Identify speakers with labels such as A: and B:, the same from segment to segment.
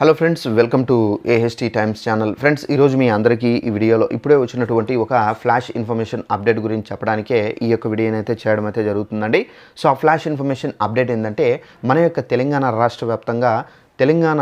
A: Hello friends welcome to AHT Times channel friends ఈరోజు మీ అందరికీ ఈ వీడియోలో ఇప్పుడే వచ్చినటువంటి ఒక ఫ్లాష్ ఇన్ఫర్మేషన్ అప్డేట్ గురించి చెప్పడానికే ఈ యొక్క వీడియోని అయితే చేయడం అయితే జరుగుతుందండి. సో ఆ ఫ్లాష్ ఇన్ఫర్మేషన్ అప్డేట్ ఏంటంటే మన యొక్క తెలంగాణ రాష్ట్ర వ్యాప్తంగా తెలంగాణ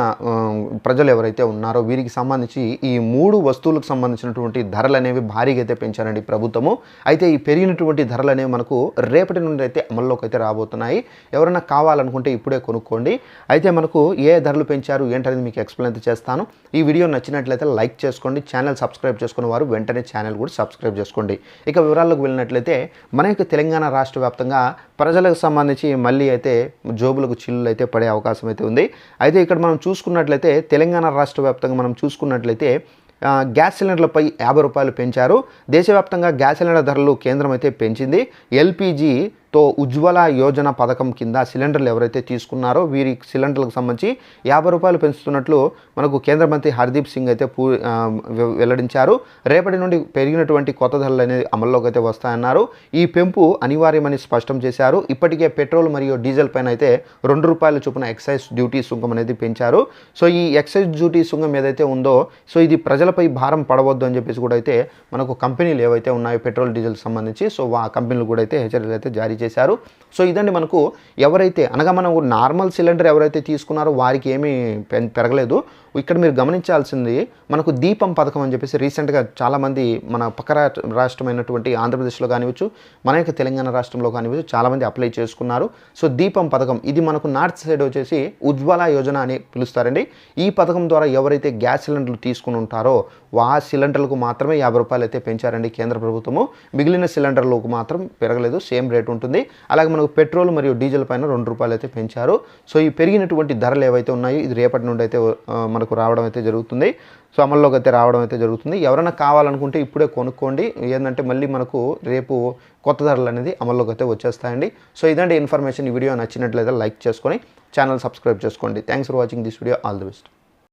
A: ప్రజలు ఎవరైతే ఉన్నారో వీరికి సంబంధించి ఈ మూడు వస్తువులకు సంబంధించినటువంటి ధరలు అనేవి భారీగా అయితే పెంచారండి ప్రభుత్వము. అయితే ఈ పెరిగినటువంటి ధరలు అనేవి మనకు రేపటి నుండి అయితే అమల్లోకి అయితే రాబోతున్నాయి. ఎవరైనా కావాలనుకుంటే ఇప్పుడే కొనుక్కోండి. అయితే మనకు ఏ ధరలు పెంచారు ఏంటనేది మీకు ఎక్స్ప్లెయిన్ అయితే చేస్తాను. ఈ వీడియో నచ్చినట్లయితే లైక్ చేసుకోండి ఛానల్ సబ్స్క్రైబ్ చేసుకున్న వారు వెంటనే ఛానల్ కూడా సబ్స్క్రైబ్ చేసుకోండి. ఇక వివరాల్లోకి వెళ్ళినట్లయితే మన యొక్క తెలంగాణ రాష్ట్ర వ్యాప్తంగా ప్రజలకు సంబంధించి మళ్ళీ అయితే జోబులకు చిల్లులు అయితే పడే అవకాశం అయితే ఉంది. అయితే ఇక్కడ మనం చూసుకున్నట్లయితే తెలంగాణ రాష్ట్ర వ్యాప్తంగా మనం చూసుకున్నట్లయితే గ్యాస్ సిలిండర్లపై యాభై రూపాయలు పెంచారు. దేశవ్యాప్తంగా గ్యాస్ సిలిండర్ ధరలు కేంద్రం అయితే పెంచింది. ఎల్పిజి తో ఉజ్వల యోజన పథకం కింద సిలిండర్లు ఎవరైతే తీసుకున్నారో వీరి సిలిండర్లకు సంబంధించి యాభై రూపాయలు పెంచుతున్నట్లు మనకు కేంద్ర మంత్రి హర్దీప్ సింగ్ అయితే పూ వెల్లడించారు. రేపటి నుండి పెరిగినటువంటి కొత్త ధరలు అనేది అమల్లోకి అయితే వస్తాయన్నారు. ఈ పెంపు అనివార్యమని స్పష్టం చేశారు. ఇప్పటికే పెట్రోల్ మరియు డీజిల్ పైన అయితే రెండు రూపాయల చొప్పున ఎక్సైజ్ డ్యూటీ సుంకం అనేది పెంచారు. సో ఈ ఎక్సైజ్ డ్యూటీ సుంకం ఏదైతే ఉందో సో ఇది ప్రజలపై భారం పడవద్దు అని చెప్పేసి కూడా అయితే మనకు కంపెనీలు ఏవైతే ఉన్నాయో పెట్రోల్ డీజిల్ సంబంధించి సో ఆ కంపెనీలు కూడా అయితే హెచ్చరికలు అయితే జారీ చేశారు. సో ఇదండి మనకు ఎవరైతే అనగా మనం నార్మల్ సిలిండర్ ఎవరైతే తీసుకున్నారో వారికి ఏమీ పెరగలేదు. ఇక్కడ మీరు గమనించాల్సింది మనకు దీపం పథకం అని చెప్పేసి రీసెంట్గా చాలామంది మన పక్క రా- రాష్ట్రమైనటువంటి ఆంధ్రప్రదేశ్లో కానివచ్చు మన యొక్క తెలంగాణ రాష్ట్రంలో కానివచ్చు చాలామంది అప్లై చేసుకున్నారు. సో దీపం పథకం ఇది మనకు నార్త్ సైడ్ వచ్చేసి ఉజ్వల యోజన అని పిలుస్తారండి. ఈ పథకం ద్వారా ఎవరైతే గ్యాస్ సిలిండర్లు తీసుకుని ఉంటారో ఆ సిలిండర్లకు మాత్రమే యాభై రూపాయలు అయితే పెంచారండి కేంద్ర ప్రభుత్వము. మిగిలిన సిలిండర్లకు మాత్రం పెరగలేదు సేమ్ రేట్ ఉంటుంది. అలాగే మనకు పెట్రోల్ మరియు డీజిల్ పైన రెండు రూపాయలు అయితే పెంచారు. సో ఈ పెరిగినటువంటి ధరలు ఏవైతే ఉన్నాయో ఇది రేపటి నుండి అయితే మనకు రావడం అయితే జరుగుతుంది. సో అమల్లోకి అయితే రావడం అయితే జరుగుతుంది. ఎవరైనా కావాలనుకుంటే ఇప్పుడే కొనుక్కోండి. ఏంటంటే మళ్ళీ మనకు రేపు కొత్త ధరలు అనేది అమల్లోకి అయితే వచ్చేస్తాయండి. సో ఇదండి ఇన్ఫర్మేషన్. ఈ వీడియో నచ్చినట్లయితే లైక్ చేసుకొని ఛానల్ సబ్స్క్రైబ్ చేసుకోండి. Thanks for watching this video. All the best.